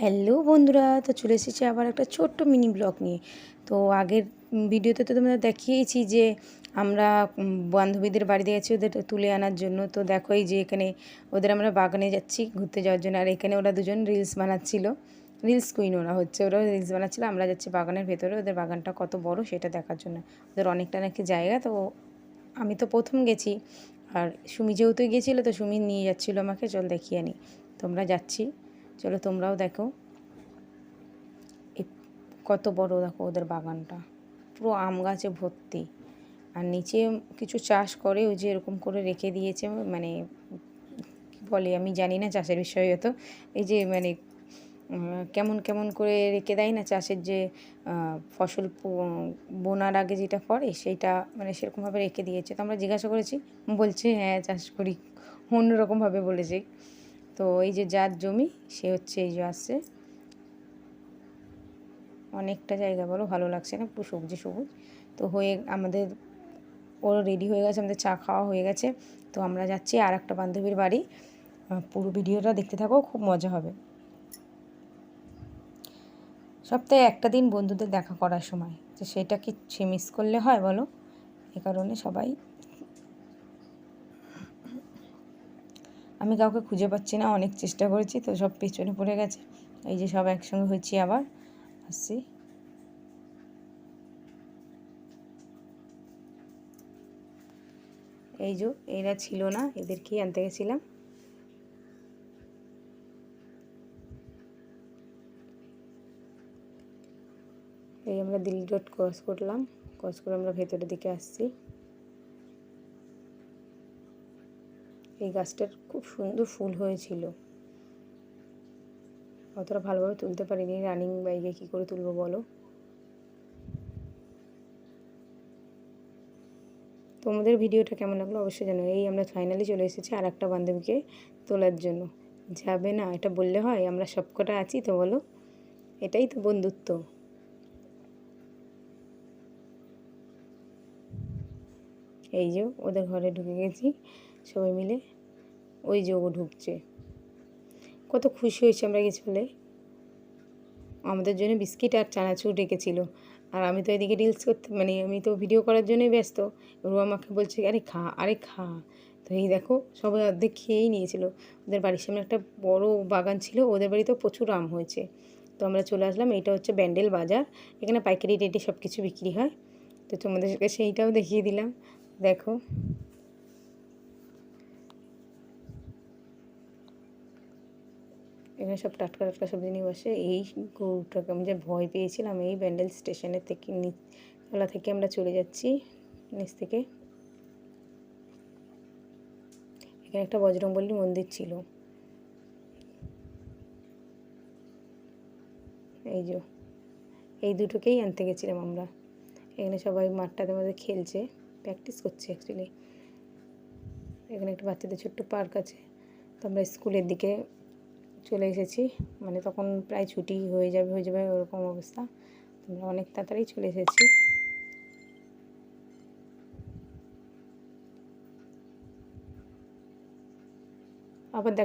Hello বন্ধুরা, তো চলে এসেছি আবার একটা ছোট্ট মিনি ব্লগ নিয়ে। তো আগের ভিডিওতে তো তোমরা দেখিয়েছি যে আমরা বান্ধবীদের বাড়িতে গেছি ওদের তুলে আনার জন্য। তো দেখো এই যে এখানে ওদের আমরা বাগানে যাচ্ছি ঘুরতে যাওয়ার জন্য। আর এখানে ওরা দুজন রিলস বানাচ্ছিল। রিলস কুইন ওরা হচ্ছে ওরা রিলস বানাচ্ছিল। আমরা যাচ্ছি বাগানের ভেতরে। ওদের বাগানটা কত বড় সেটা দেখার জন্য। ওদের অনেকটা নাকি জায়গা, তো আমি তো প্রথম গেছি। আর সুমি যেহেতু গেছিল, তো সুমি নিয়ে যাচ্ছিল আমাকে। চল দেখিয়ে আনি। তোমরা যাচ্ছি। চলো তোমরাও দেখো। কত বড় দেখো ওদের বাগানটা। পুরো আম গাছে ভর্তি। আর নিচে কিছু চাষ করে ওই যে এরকম করে রেখে দিয়েছে মানে বলে আমি জানি না চাষের বিষয়ে হয়তো এই যে মানে কেমন কেমন করে রেখে দেয় না চাষের যে ফসল বোনার আগে যেটা করে সেইটা মানে সেরকমভাবে রেখে দিয়েছে। তো আমরা জিজ্ঞাসা করেছি, বলছে হ্যাঁ চাষ করি। অন্যরকমভাবে বলেছে। তো এই যে যার জমি, সে হচ্ছে এই যে আসছে। অনেকটা জায়গা বলো, ভালো লাগছে না, পুরো সবজি সবুজ। তো হয়ে, আমাদের, ওরা রেডি হয়ে গেছে, আমাদের চা খাওয়া হয়ে গেছে। তো আমরা যাচ্ছি আর একটা বান্ধবীর বাড়ি। পুরো ভিডিওটা দেখতে থাকো, খুব মজা হবে। সপ্তাহে একটা দিন বন্ধুদের দেখা করার সময়। তো সেটা কি সে মিস করলে হয় বলো? এ কারণে সবাই আমি কাউকে খুঁজে পাচ্ছি না, অনেক চেষ্টা করেছি, তো সব পেছনে পড়ে গেছে। এই যে সব একসঙ্গে হয়েছি আবার, আসছি। এই যে এরা ছিল না এদেরকেই আনতে গেছিলাম। এই আমরা দিল্লি রোড ক্রস করলাম ক্রস করে আমরা ভেতরের দিকে আসছি। এই গাছটার খুব সুন্দর ফুল হয়েছিল। অতটা ভালোভাবে তুলতে পারিনি। রানিং বাইকে কী করে তুলবো বলো? তোমাদের ভিডিওটা কেমন লাগল অবশ্যই জানো এই আমরা ফাইনালি চলে এসেছি আর একটা বান্ধবীকে তোলার জন্য। যাবে না, এটা বললে হয়, আমরা সবকটা আছি তো বলো? এটাই তো বন্ধুত্ব। এই যে ওদের ঘরে ঢুকে গেছি। সবাই মিলে ওই যে ও ঢুকছে। কত খুশি হয়েছে আমরা গেছি বলে। আমাদের জন্য বিস্কিট আর চানাচুর রেখেছিল আর আমি তো এদিকে রিলস করতে মানে আমি তো ভিডিও করার জন্যই ব্যস্ত। ও আমাকে বলছে, আরে খা আরে খা। তো এই দেখো, সবাই অর্ধেক খেয়েই নিয়েছিল। ওদের বাড়ির সামনে একটা বড় বাগান ছিল, ওদের বাড়িতেও প্রচুর আম হয়েছে। তো আমরা চলে আসলাম এটা হচ্ছে ব্যান্ডেল বাজার। এখানে পাইকারি রেটে সব কিছু বিক্রি হয়। তো তোমাদেরকে সেইটাও দেখিয়ে দিলাম। দেখো। এখানে সব টাটকা টাটকা সবজি নিয়ে বসে। এই গরুটাকে আমি যে ভয় পেয়েছিলাম, এই ব্যান্ডেল স্টেশনের থেকে নিচতলা থেকে আমরা চলে যাচ্ছি নিচ থেকে। এখানে একটা বজরংবলী মন্দির ছিল। এই যে, এই দুটোকেই আনতে গেছিলাম আমরা। এখানে সবাই মাঠটাতে মধ্যে খেলছে, প্র্যাকটিস করছে অ্যাকচুয়ালি এখানে একটা বাচ্চাদের ছোট্ট পার্ক আছে। তো আমরা স্কুলের দিকে চলে এসেছি। মানে তখন প্রায় ছুটি হয়ে যাবে হয়ে যাবে ওরকম অবস্থা। আমরা অনেক তাড়াতাড়ি চলে এসেছি। আবার দেখ